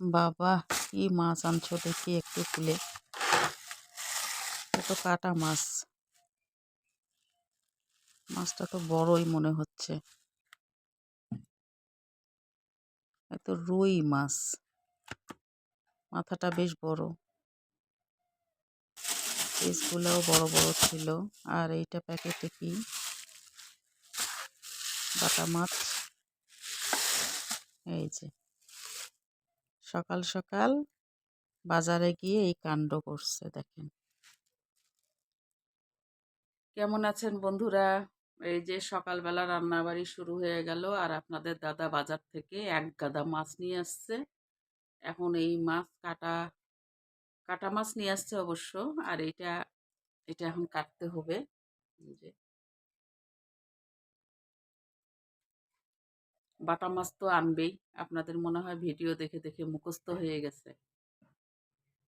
বাবা, কি মাছ আনছো দেখি একটু খুলে। এ তো কাটা মাছ। মাছটা তো বড়ই মনে হচ্ছে। এত রুই মাছ। মাথাটা বেশ বড়। পিসগুলোও বড় বড় ছিল। আর এইটা প্যাকেটে কি? বাটা মাছ। এই যে। সকাল সকাল বাজারে গিয়ে এই কাণ্ড করছে, দেখেন। কেমন আছেন বন্ধুরা? এই যে সকালবেলা রান্নাবাড়ি শুরু হয়ে গেল আর আপনাদের দাদা বাজার থেকে এক গাদা মাছ নিয়ে আসছে। এখন এই মাছ কাটা কাটা মাছ নিয়ে আসছে অবশ্য, আর এটা এটা এখন কাটতে হবে। যে বাটা মাছ তো আনবেই। আপনাদের মনে হয় ভিডিও দেখে দেখে মুখস্থ হয়ে। গেছে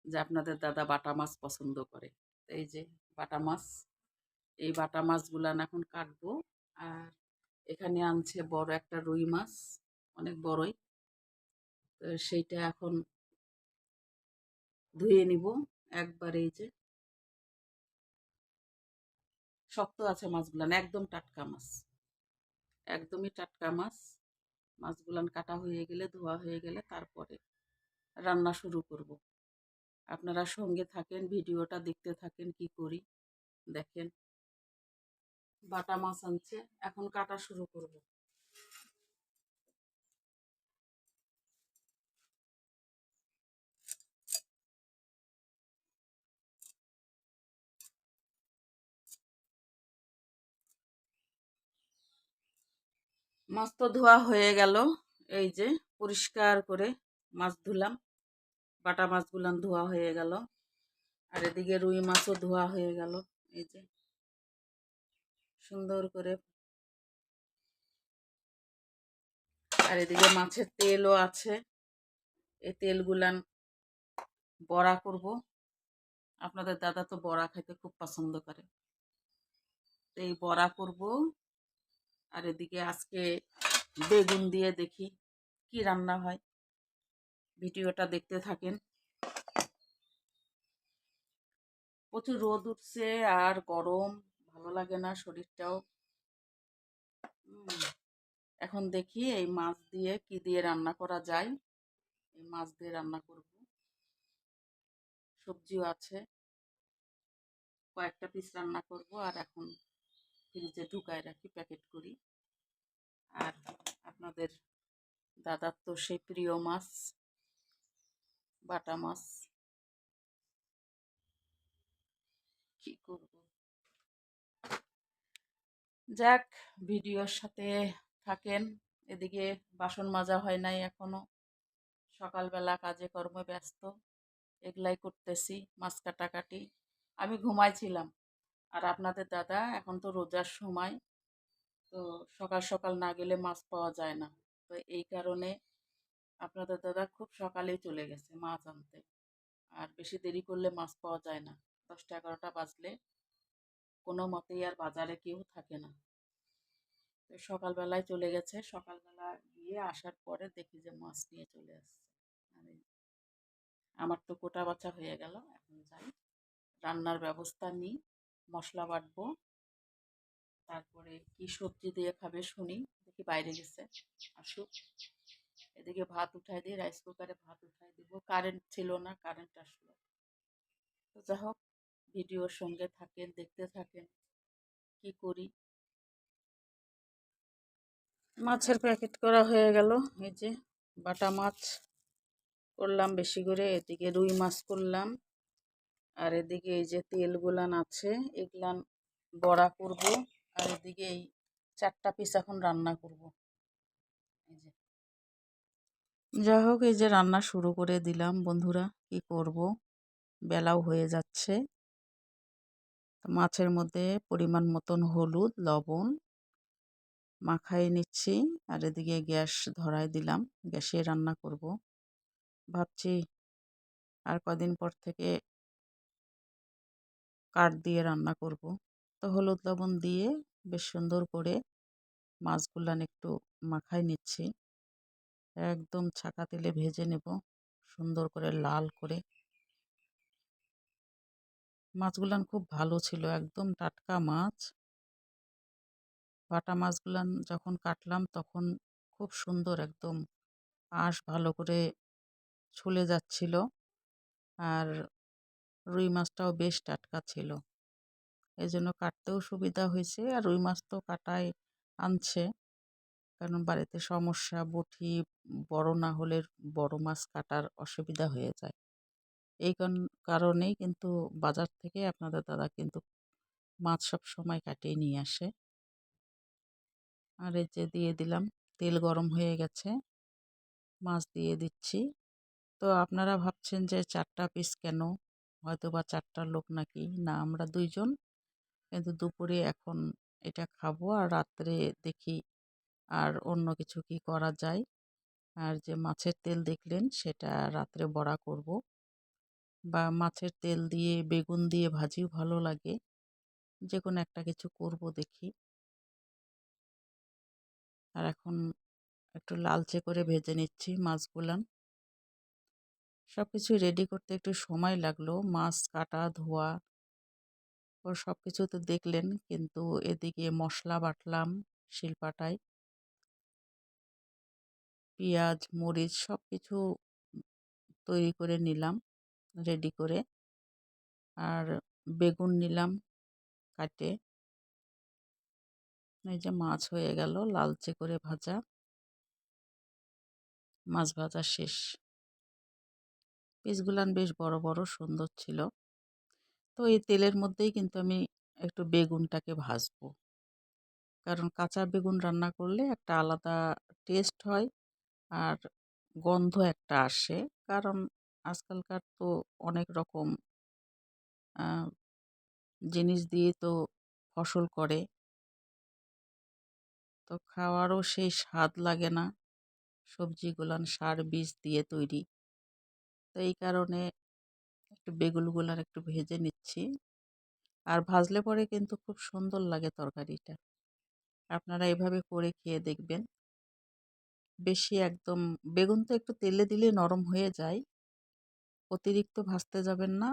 যে আপনাদের দাদা বাটা মাছ পছন্দ করে। এই যে বাটা মাছ এই বাটা মাছগুলান এখন কাটবো। আর এখানে আনছে বড় একটা রুই মাছ অনেক বড়ই। তো সেইটা এখন ধুয়ে নিব একবার এই যে। শক্ত আছে মাছগুলান একদম টাটকা মাছ। একদমই টাটকা মাছ। মাছগুলান কাটা হয়ে গেলে, ধোয়া হয়ে গেলে তারপরে রান্না শুরু করব। আপনারা সঙ্গে থাকেন, ভিডিওটা দেখতে থাকেন কি করি। দেখেন, বাটা মাছ আনছে, এখন কাটা শুরু করব। মাছ তো ধোয়া হয়ে গেল। এই যে পরিষ্কার করে মাছ ধুলাম। বাটা মাছগুলান ধোয়া হয়ে গেল। আর এদিকে রুই মাছও ধোয়া হয়ে গেল। এই যে সুন্দর করে আর এদিকে মাছের তেলও আছে। এই তেলগুলান বড়া করব। আপনাদের দাদা তো বড়া খেতে খুব পছন্দ করে। এই বড়া করব। আর এদিকে আজকে বেগুন দিয়ে দেখি কি রান্না হয়। ভিডিওটা দেখতে থাকেন। প্রচুর রোদ উঠছে আর গরম, ভালো লাগে না শরীরটাও। এখন দেখি এই মাছ দিয়ে কি দিয়ে রান্না করা যায়। এই মাছ দিয়ে রান্না করব। সবজিও আছে। কয়েকটা পিস রান্না করব আর এখন ফ্রিজে ঢুকায় রাখি, প্যাকেট করি। আর আপনাদের দাদার তো সেই প্রিয় মাছ, বাটা মাছ। কি করব? যাক, ভিডিওর সাথে থাকেন। এদিকে বাসন মাজা হয় নাই এখনও। সকালবেলা কাজে কর্মে ব্যস্ত। এগুলাই করতেছি, মাছ কাটাকাটি। আমি ঘুমাইছিলাম। আর আপনাদের দাদা, এখন তো রোজার সময়। তো সকাল সকাল না গেলে মাছ পাওয়া যায় না। তো এই কারণে আপনাদের দাদা খুব সকালেই চলে গেছে মাছ আনতে। আর বেশি দেরি করলে মাছ পাওয়া যায় না। দশটা, এগারোটা বাজলে কোনো মতেই আর বাজারে কেউ থাকে না। তো সকালবেলায় চলে গেছে। সকালবেলা গিয়ে আসার পরে দেখি যে মাছ নিয়ে চলে আসছে। আমি আমার তো কোটা বাছা হয়ে গেল। এখন যাই। রান্নার ব্যবস্থা নিই। মশলা বাটবো। তারপরে কি সবজি দিয়ে খাবে শুনি। দেখি বাইরে গেছে, আসুক। এদিকে ভাত উঠাই দিই রাইস কুকারে ভাত উঠাই দিব। কারেন্ট ছিল না কারেন্ট আসলো। তো যাই হোক ভিডিওর সঙ্গে থাকেন, দেখতে থাকেন, কি করি। মাছের প্যাকেট করা হয়ে গেল। এই যে বাটা মাছ করলাম বেশি করে, এদিকে রুই মাছ করলাম। আর এদিকে এই যে তেলগুলান আছে এগুলান বড়া করব। আর এদিকে এই চারটা পিস এখন রান্না করব। যাই হোক, এই যে রান্না শুরু করে দিলাম। বন্ধুরা, কি করব? বেলাও হয়ে যাচ্ছে। মাছের মধ্যে পরিমাণ মতন হলুদ, লবণ মাখাই নিচ্ছি। আর এদিকে গ্যাস ধরাই দিলাম। গ্যাসে রান্না করব। ভাবছি আর কদিন পর থেকে কাঠ দিয়ে রান্না করব। তো হলুদ লবণ দিয়ে বেশ সুন্দর করে মাছগুলান একটু মাখাই নিচ্ছি। একদম ছাকা তেলে ভেজে নেব, সুন্দর করে লাল করে। মাছগুলান খুব ভালো ছিল, একদম টাটকা মাছ। বাটা মাছগুলান যখন কাটলাম তখন খুব সুন্দর একদম আঁশ ভালো করে ছুলে যাচ্ছিল। আর রুই মাছটাও বেশ টাটকা ছিল। এই জন্য কাটতেও সুবিধা হয়েছে আর রুই মাছ তো কাটায় আনছে। কারণ বাড়িতে সমস্যা বটি বড় না হলে বড় মাছ কাটার অসুবিধা হয়ে যায়। এই কারণেই কিন্তু বাজার থেকে আপনাদের দাদা কিন্তু মাছ সব সময় কাটিয়ে নিয়ে আসে। আর এই যে দিয়ে দিলাম, তেল গরম হয়ে গেছে, মাছ দিয়ে দিচ্ছি। তো আপনারা ভাবছেন যে চারটা পিস কেন? হয়তো বা চারটা লোক নাকি, না আমরা দুইজন। কিন্তু দুপুরে এখন এটা খাব আর রাত্রে দেখি আর অন্য কিছু কি করা যায়। আর যে মাছের তেল দেখলেন সেটা রাত্রে বড়া করব। বা মাছের তেল দিয়ে, বেগুন দিয়ে ভাজিও ভালো লাগে। যে কোনো একটা কিছু করব দেখি। আর এখন একটু লালচে করে ভেজে নিচ্ছি মাছগুলান। সব কিছু রেডি করতে একটু সময় লাগল। মাছ কাটা, ধোয়া ও সব কিছু তো দেখলেন, কিন্তু এদিকে মশলা বাটলাম শিলপাটায়। পেঁয়াজ, মরিচ সব কিছু তৈরি করে নিলাম রেডি করে। আর বেগুন নিলাম কাটে। এই যে মাছ হয়ে গেল, লালচে করে ভাজা। মাছ ভাজা শেষ। পিসগুলান বেশ বড় বড়, সুন্দর ছিল। তো এই তেলের মধ্যেই কিন্তু আমি একটু বেগুনটাকে ভাজবো। কারণ কাঁচা বেগুন রান্না করলে একটা আলাদা টেস্ট হয় আর গন্ধ একটা আসে। কারণ আজকালকার তো অনেক রকম জিনিস দিয়ে তো ফসল করে। তো খাওয়ারও সেই স্বাদ লাগে না। সবজিগুলান সার, বীজ দিয়ে তৈরি। তো এই কারণে একটু বেগুনগুলান একটু ভেজে নিচ্ছি। আর ভাজলে পরে কিন্তু খুব সুন্দর লাগে তরকারিটা। আপনারা এভাবে করে খেয়ে দেখবেন। বেশি একদম বেগুন তো একটু তেলে দিলে নরম হয়ে যায়। অতিরিক্ত ভাজতে যাবেন না।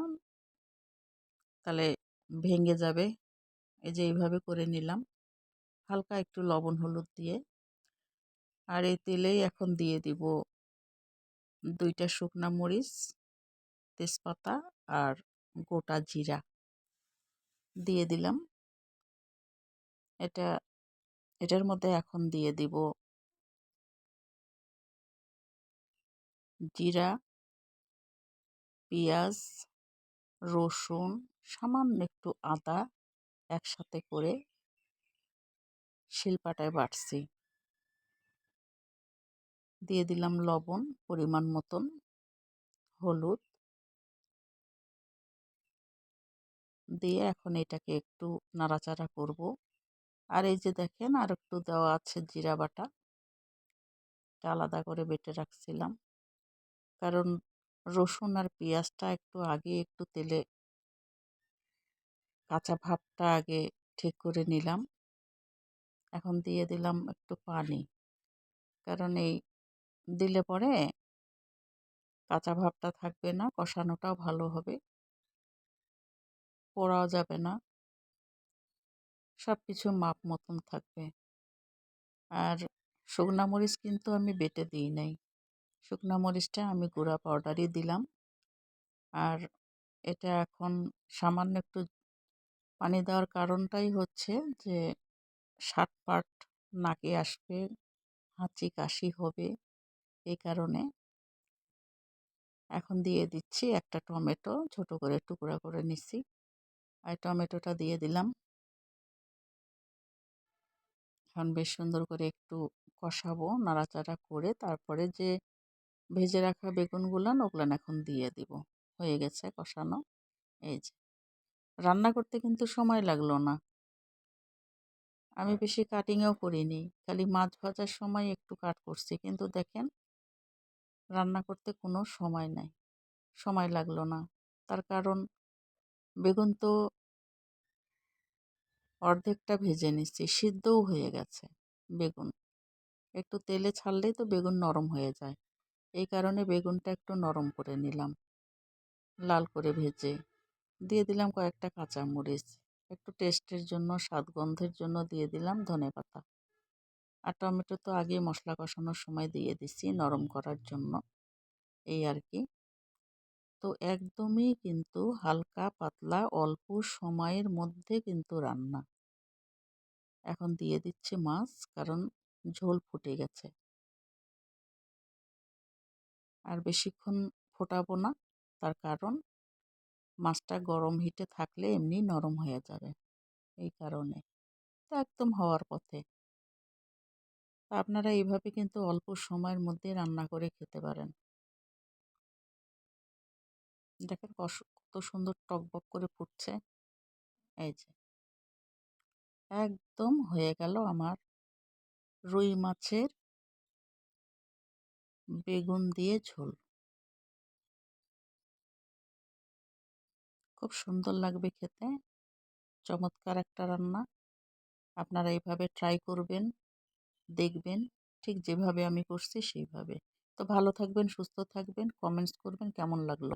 তাহলে ভেঙে যাবে। এই যে এইভাবে করে নিলাম। হালকা একটু লবণ হলুদ দিয়ে। আর এই তেলেই এখন দিয়ে দিব দুইটা শুকনা মরিচ, তেজপাতা আর গোটা জিরা দিয়ে দিলাম। এটা, এটার মধ্যে এখন দিয়ে দিব জিরা, পেঁয়াজ, রসুন, সামান্য একটু আদা একসাথে করে শিলপাটায় বাটছি। দিয়ে দিলাম লবণ, পরিমাণ মতন, হলুদ। দিয়ে এখন এটাকে একটু নাড়াচাড়া করব। আর এই যে দেখেন, আর একটু দেওয়া আছে জিরা বাটা। এটা আলাদা করে বেটে রাখছিলাম। কারণ রসুন আর পেঁয়াজটা একটু আগে একটু তেলে কাঁচা ভাবটা আগে ঠিক করে নিলাম। এখন দিয়ে দিলাম একটু পানি। কারণ এই দিলে পরে কাঁচা ভাবটা থাকবে না, কষানোটাও ভালো হবে। পোড়াও যাবে না। সব কিছু মাপ মতন থাকবে। আর শুকনা মরিচ কিন্তু আমি বেটে দিই নাই। শুকনা মরিচটা আমি গুঁড়া পাউডারই দিলাম। আর এটা এখন সামান্য একটু পানি দেওয়ার কারণটাই হচ্ছে যে পাট নাকে আসবে, হাঁচি কাশি হবে। এই কারণে এখন দিয়ে দিচ্ছি একটা টমেটো ছোট করে টুকরা করে নিচ্ছি। আর টমেটোটা দিয়ে দিলাম। এখন বেশ সুন্দর করে একটু কষাবো নাড়াচাড়া করে তারপরে যে ভেজে রাখা বেগুনগুলান ওগুলান এখন দিয়ে দিব। হয়ে গেছে কষানো। এই যে। রান্না করতে কিন্তু সময় লাগল না। আমি বেশি কাটিংও করিনি। খালি মাছ ভাজার সময় একটু কাট করছি। কিন্তু দেখেন রান্না করতে কোনো সময় নাই। সময় লাগল না। তার কারণ, বেগুন তো অর্ধেকটা ভেজে নিচ্ছি, সিদ্ধও হয়ে গেছে বেগুন। একটু তেলে ছাড়লেই তো বেগুন নরম হয়ে যায়। এই কারণে বেগুনটা একটু নরম করে নিলাম। লাল করে ভেজে দিয়ে দিলাম কয়েকটা কাঁচামরিচ। একটু টেস্টের জন্য, স্বাদ গন্ধের জন্য দিয়ে দিলাম ধনে পাতা আর টমেটো তো আগে মশলা কষানোর সময় দিয়ে দিছি নরম করার জন্য। এই আর কি। তো একদমই কিন্তু হালকা পাতলা অল্প সময়ের মধ্যে কিন্তু রান্না। এখন দিয়ে দিচ্ছি মাছ কারণ ঝোল ফুটে গেছে। আর বেশিক্ষণ ফোটাবো না, তার কারণ মাছটা গরম হিটে থাকলে এমনি নরম হয়ে যাবে। এই কারণে। তো একদম হওয়ার পথে। আপনারা এইভাবে কিন্তু অল্প সময়ের মধ্যে রান্না করে খেতে পারেন। দেখেন কত সুন্দর টকবক করে ফুটছে। এই যে। একদম হয়ে গেল আমার রুই মাছের বেগুন দিয়ে ঝোল। খুব সুন্দর লাগবে খেতে। চমৎকার একটা রান্না। আপনারা এইভাবে ট্রাই করবেন। দেখবেন, ঠিক যেভাবে আমি করছি সেইভাবে। তো ভালো থাকবেন, সুস্থ থাকবেন কমেন্টস করবেন, কেমন লাগল?